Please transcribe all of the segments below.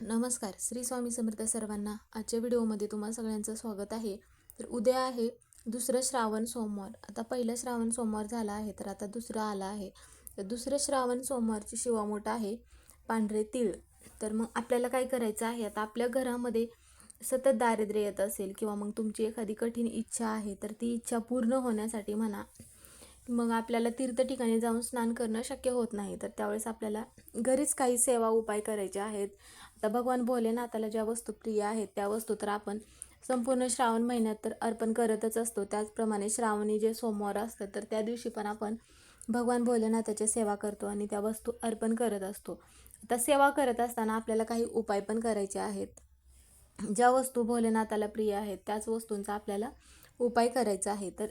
नमस्कार. श्री स्वामी समर्थ सर्वांना आजच्या व्हिडिओमध्ये तुम्हा सगळ्यांचं स्वागत आहे. तर उद्या आहे दुसरं श्रावण सोमवार. आता पहिलं श्रावण सोमवार झाला आहे तर आता दुसरं आलं आहे. तर दुसरं श्रावण सोमवारची शिवामोठ आहे पांढरे तीळ. तर मग आपल्याला काय करायचं आहे? आता आपल्या घरामध्ये सतत दारिद्र्य येत असेल किंवा मग तुमची एखादी कठीण इच्छा आहे तर ती इच्छा पूर्ण होण्यासाठी म्हणा मग आपल्याला तीर्थ ठिकाणी जाऊन स्नान करणं शक्य होत नाही. तर त्यावेळेस आपल्याला घरीच काही सेवा उपाय करायचे आहेत. आता भगवान भोलेनाथाला ज्या वस्तू प्रिय आहेत त्या वस्तू तर आपण संपूर्ण श्रावण महिन्यात तर अर्पण करतच असतो. त्याचप्रमाणे श्रावणी जे सोमवार असतं तर त्या दिवशी पण आपण भगवान भोलेनाथाची सेवा करतो आणि त्या वस्तू अर्पण करत असतो. आता सेवा करत असताना आपल्याला काही उपाय पण करायचे आहेत. ज्या वस्तू भोलेनाथाला प्रिय आहेत त्याच वस्तूंचा आपल्याला उपाय करायचा आहे. तर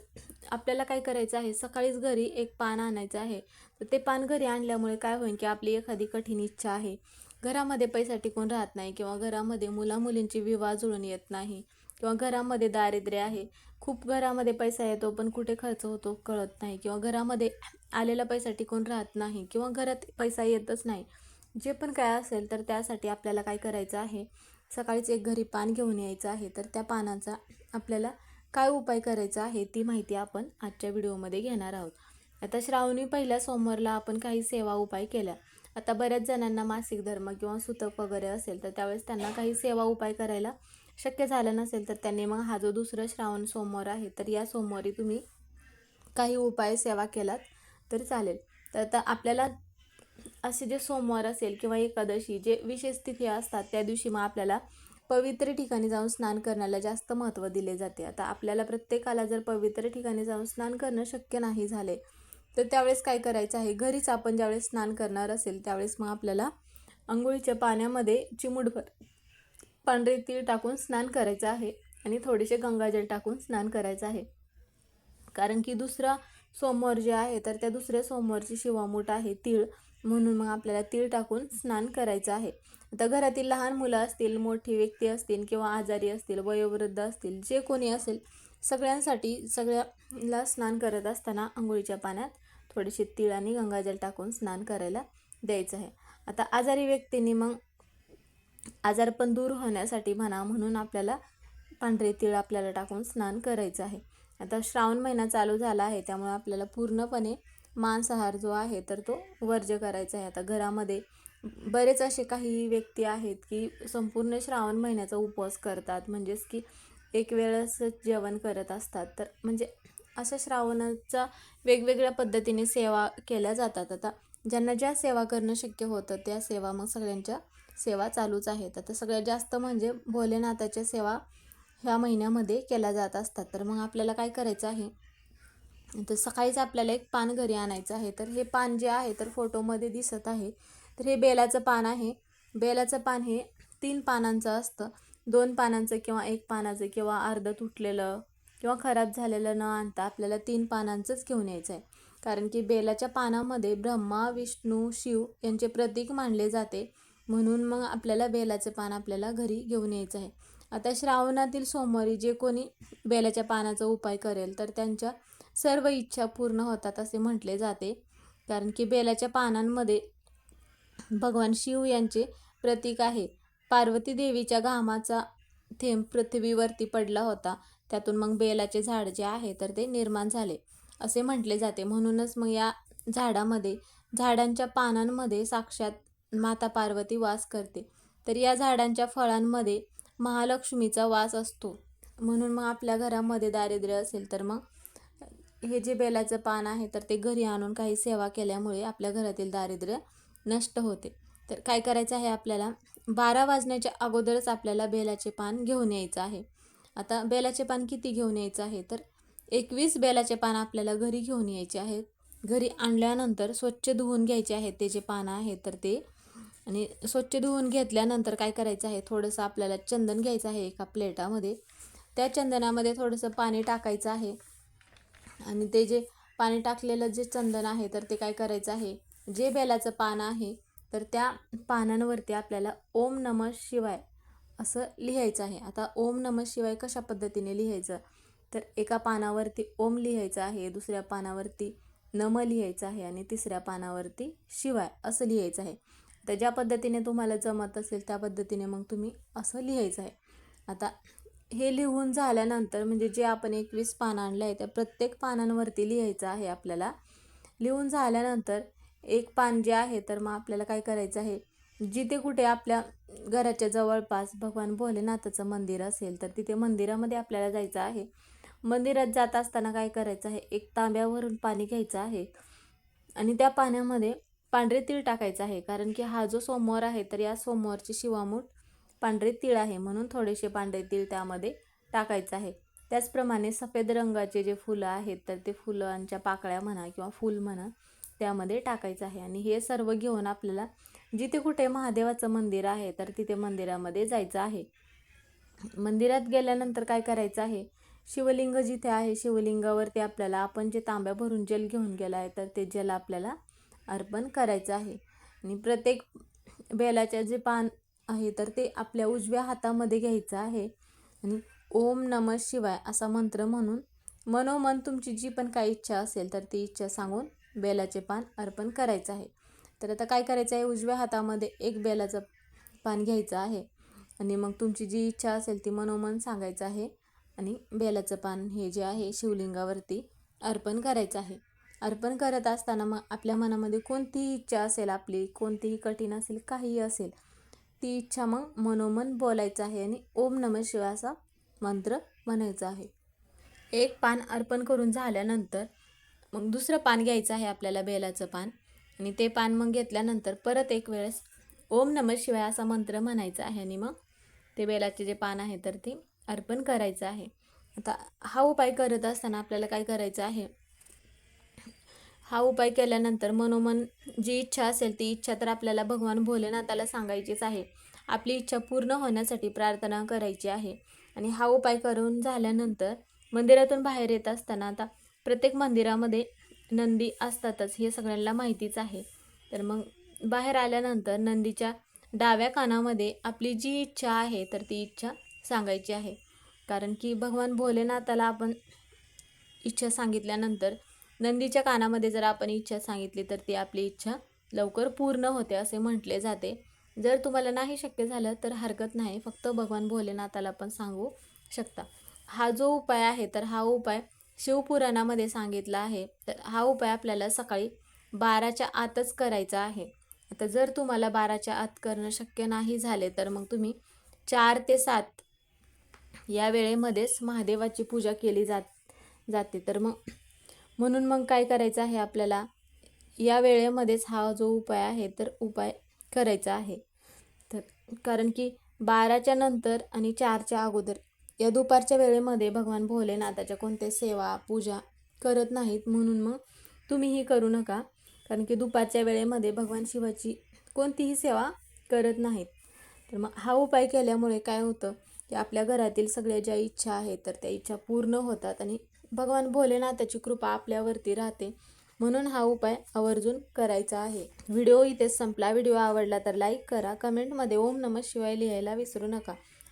आपल्याला काय करायचं आहे सकाळीच घरी एक पान आणायचं आहे. तर ते पान घरी आणल्यामुळे काय होईल की आपली एखादी कठीण इच्छा आहे. घरामध्ये पैसा टिकून राहत नाही किंवा घरामध्ये मुलामुलींची विवाह जुळून येत नाही किंवा घरामध्ये दारिद्र्य आहे खूप घरामध्ये पैसा येतो पण कुठे खर्च होतो कळत नाही किंवा घरामध्ये आलेला पैसा टिकून राहत नाही किंवा घरात पैसा येतच नाही. जे पण काय असेल तर त्यासाठी आपल्याला काय करायचं आहे? सकाळीच एक घरी पान घेऊन यायचं आहे तर त्या पानाचा आपल्याला काय उपाय करायचा आहे ती माहिती आपण आजच्या व्हिडिओमध्ये घेणार आहोत. आता श्रावणी पहिल्या सोमवारला आपण काही सेवा उपाय केल्या. आता बऱ्याच जणांना मासिक धर्म किंवा सुतक वगैरे असेल तर त्यावेळेस त्यांना काही सेवा उपाय करायला शक्य झालं नसेल तर त्यांनी मग हा जो दुसरा श्रावण सोमवार आहे तर या सोमवारी तुम्ही काही उपाय सेवा केलात तर चालेल. तर आता आपल्याला असे जे सोमवार असेल किंवा एकादशी जे विशेष तिथी असतात त्या दिवशी मग आपल्याला पवित्र ठिकाणी जाऊन स्नान करण्याला जास्त महत्त्व दिले जाते. आता आपल्याला प्रत्येकाला जर पवित्र ठिकाणी जाऊन स्नान करणं शक्य नाही झाले तर त्यावेळेस काय करायचं आहे? घरीच आपण ज्यावेळेस स्नान करणार असेल त्यावेळेस मग आपल्याला आंघोळीच्या पाण्यामध्ये चिमुडभर पांढरे तीळ टाकून स्नान करायचं आहे आणि थोडेसे गंगाजल टाकून स्नान करायचं आहे. कारण की दुसरा सोमवार जे आहे तर त्या दुसऱ्या सोमवारची शिवामूठ आहे तीळ म्हणून मग आपल्याला तीळ टाकून स्नान करायचं आहे. आता घरातील लहान मुलं असतील मोठी व्यक्ती असतील किंवा आजारी असतील वयोवृद्ध असतील जे कोणी असेल सगळ्यांसाठी सगळ्याला स्नान करत असताना आंघोळीच्या पाण्यात थोडेसे तीळ आणि गंगाजल टाकून स्नान करायला द्यायचं आहे. आता आजारी व्यक्तींनी मग आजारपण दूर होण्यासाठी म्हणा म्हणून आपल्याला पांढरे तीळ आपल्याला टाकून स्नान करायचं आहे. आता श्रावण महिना चालू झाला आहे त्यामुळे आपल्याला पूर्णपणे मांसाहार जो आहे तर तो वर्ज्य करायचा आहे. आता घरामध्ये बरेच असे काही व्यक्ती आहेत की संपूर्ण श्रावण महिन्याचा उपवास करतात. म्हणजेच की एक वेळेस जेवण करत असतात. तर म्हणजे अशा श्रावणाचा वेगवेगळ्या पद्धतीने सेवा केल्या जातात. आता ज्यांना ज्या सेवा करणं शक्य होतं त्या सेवा मग सगळ्यांच्या सेवा चालूच आहेत. आता सगळ्यात जास्त म्हणजे भोलेनाथाच्या सेवा ह्या महिन्यामध्ये केल्या जात असतात. तर मग आपल्याला काय करायचं आहे? तर सकाळीच आपल्याला एक पान घरी आणायचं आहे. तर हे पान जे आहे तर फोटोमध्ये दिसत आहे. तर हे बेलाचं पान आहे. बेलाचं पान हे तीन पानांचं असतं. दोन पानांचं किंवा एक पानाचं किंवा अर्ध तुटलेलं किंवा खराब झालेलं न आणता आपल्याला तीन पानांचंच घेऊन यायचं आहे कारण की बेलाच्या पानामध्ये ब्रह्मा विष्णू शिव यांचे प्रतीक मानले जाते. म्हणून मग आपल्याला बेलाचं पान आपल्याला घरी घेऊन यायचं आहे आता श्रावणातील सोमवारी जे कोणी बेलाच्या पानाचा उपाय करेल तर त्यांच्या सर्व इच्छा पूर्ण होतात असे म्हटले जाते. कारण की बेलाच्या पानांमध्ये भगवान शिव यांचे प्रतीक आहे. पार्वती देवीच्या घामाचा थेंब पृथ्वीवरती पडला होता. त्यातून मग बेलाचे झाड जे आहे तर ते निर्माण झाले. असे म्हटले जाते. म्हणूनच मग या झाडामध्ये झाडांच्या पानांमध्ये साक्षात माता पार्वती वास करते. तर या झाडांच्या फळांमध्ये महालक्ष्मीचा वास असतो. म्हणून मग आपल्या घरामध्ये दारिद्र्य असेल तर मग हे जे बेलाचं पान आहे तर ते घरी आणून काही सेवा केल्यामुळे आपल्या घरातील दारिद्र्य नष्ट होते. तर काय करायचं आहे आपल्याला? बारा वाजण्याच्या अगोदरच आपल्याला बेलाचे पान घेऊन यायचं आहे. आता बेलाचे पान किती घेऊन यायचं आहे? तर एकवीस बेलाचे पान आपल्याला घरी घेऊन यायचे आहेत. घरी आणल्यानंतर स्वच्छ धुवून घ्यायचे आहेत ते जे पानं आहेत तर ते. आणि स्वच्छ धुवून घेतल्यानंतर काय करायचं आहे? थोडंसं आपल्याला चंदन घ्यायचं आहे एका प्लेटामध्ये. त्या चंदनामध्ये थोडंसं पाणी टाकायचं आहे. आणि ते जे पाणी टाकलेलं जे चंदन आहे तर ते काय करायचं आहे? जे बेलाचं पान आहे तर त्या पानांवरती आपल्याला ओम नम शिवाय असं लिहायचं आहे. आता ओम नम शिवाय कशा पद्धतीने लिहायचं? तर एका पानावरती ओम लिहायचं आहे दुसऱ्या पानावरती नम लिहायचं आहे आणि तिसऱ्या पानावरती शिवाय असं लिहायचं आहे. तर ज्या पद्धतीने तुम्हाला जमत असेल त्या पद्धतीने मग तुम्ही असं लिहायचं आहे. आता हे लिहून झाल्यानंतर म्हणजे जे आपण एकवीस पान आणलं आहे त्या प्रत्येक पानांवरती लिहायचं आहे आपल्याला. लिहून झाल्यानंतर एक पान जे आहे तर मग आपल्याला काय करायचं आहे? जिथे कुठे आपल्या घराच्या जवळपास भगवान भोलेनाथाचं मंदिर असेल तर तिथे मंदिरामध्ये आपल्याला जायचं आहे. मंदिरात जात असताना काय करायचं आहे? एक तांब्यावरून पाणी घ्यायचं आहे आणि त्या पाण्यामध्ये पांढरे तीळ टाकायचं आहे. कारण की हा जो सोमवार आहे तर या सोमवारची शिवामूठ पांढरे तीळ आहे म्हणून थोडेसे पांढरे तीळ त्यामध्ये टाकायचं आहे. त्याचप्रमाणे सफेद रंगाचे जे फुलं आहेत तर ते फुलांच्या पाकळ्या म्हणा किंवा फूल म्हणा त्यामध्ये टाकायचं आहे. आणि हे सर्व घेऊन आपल्याला जिथे कुठे महादेवाचं मंदिर आहे तर तिथे मंदिरामध्ये जायचं आहे. मंदिरात गेल्यानंतर काय करायचं आहे? शिवलिंग जिथे आहे शिवलिंगावरती आपल्याला आपण जे तांब्या भरून जल घेऊन गेला आहे तर ते जल आपल्याला अर्पण करायचं आहे. आणि प्रत्येक बेलाचे जे पान आहे तर ते आपल्या उजव्या हातामध्ये घ्यायचं आहे. आणि ओम नम शिवाय असा मंत्र म्हणून मनोमन तुमची जी पण काही इच्छा असेल तर ती इच्छा सांगून बेलाचे पान अर्पण करायचं आहे. तर आता काय करायचं आहे? उजव्या हातामध्ये एक बेलाचं पान घ्यायचं आहे. आणि मग तुमची जी इच्छा असेल ती मनोमन सांगायचं आहे. आणि बेलाचं पान हे जे आहे शिवलिंगावरती अर्पण करायचं आहे. अर्पण करत असताना मग आपल्या मनामध्ये कोणतीही इच्छा असेल आपली? कोणतीही कठीण असेल काहीही असेल ती इच्छा मग मनोमन बोलायचं आहे आणि ओम नम शिवा असा मंत्र म्हणायचा आहे. एक पान अर्पण करून झाल्यानंतर मग दुसरं पान घ्यायचं आहे आपल्याला बेलाचं पान. आणि ते पान मग घेतल्यानंतर परत एक वेळेस ओम नम शिवाय असा मंत्र म्हणायचा आहे. आणि मग ते बेलाचे जे पान आहे तर ते अर्पण करायचं आहे. आता हा उपाय करत असताना आपल्याला काय करायचं आहे? हा उपाय केल्यानंतर मनोमन जी इच्छा असेल ती इच्छा तर आपल्याला भगवान भोलेनाथाला सांगायचीच आहे. आपली इच्छा पूर्ण होण्यासाठी प्रार्थना करायची आहे. आणि हा उपाय करून झाल्यानंतर मंदिरातून बाहेर येत असताना आता प्रत्येक मंदिरामध्ये नंदी असतातच हे सगळ्यांना माहितीच आहे. तर मग बाहेर आल्यानंतर नंदीच्या डाव्या कानामध्ये आपली जी इच्छा आहे तर ती इच्छा सांगायची आहे. कारण की भगवान भोलेनाथाला आपण इच्छा सांगितल्यानंतर नंदीच्या कानामध्ये जर आपण इच्छा सांगितली तर ती आपली इच्छा लवकर पूर्ण होते असे म्हटले जाते. जर तुम्हाला नाही शक्य झालं तर हरकत नाही. फक्त भगवान भोलेनाथाला पण सांगू शकता. हा जो उपाय आहे तर हा उपाय शिवपुराणामध्ये सांगितलं आहे. तर हा उपाय आपल्याला सकाळी बाराच्या आतच करायचा आहे. आता जर तुम्हाला बाराच्या आत करणं शक्य नाही झाले तर मग तुम्ही चार ते सात या वेळेमध्येच महादेवाची पूजा केली जात जाते. तर मग म्हणून मग काय करायचं आहे आपल्याला? या वेळेमध्येच हा जो उपाय आहे तर उपाय करायचा आहे. तर कारण की बाराच्या नंतर आणि चारच्या अगोदर या दुपारच्या वेळेमध्ये भगवान भोलेनाथाच्या कोणत्या सेवा पूजा करत नाहीत म्हणून मग तुम्हीही करू नका. कारण की दुपारच्या वेळेमध्ये भगवान शिवाची कोणतीही सेवा करत नाहीत. तर मग हा उपाय केल्यामुळे काय होतं की आपल्या घरातील सगळ्या ज्या इच्छा आहेत तर त्या इच्छा पूर्ण होतात आणि भगवान भोलेनाथाची कृपा आपल्यावरती राहते. म्हणून हा उपाय आवर्जून करायचा आहे. व्हिडिओ इथेच संपला. व्हिडिओ आवडला तर लाईक करा कमेंटमध्ये ओम नमः शिवाय लिहायला विसरू नका.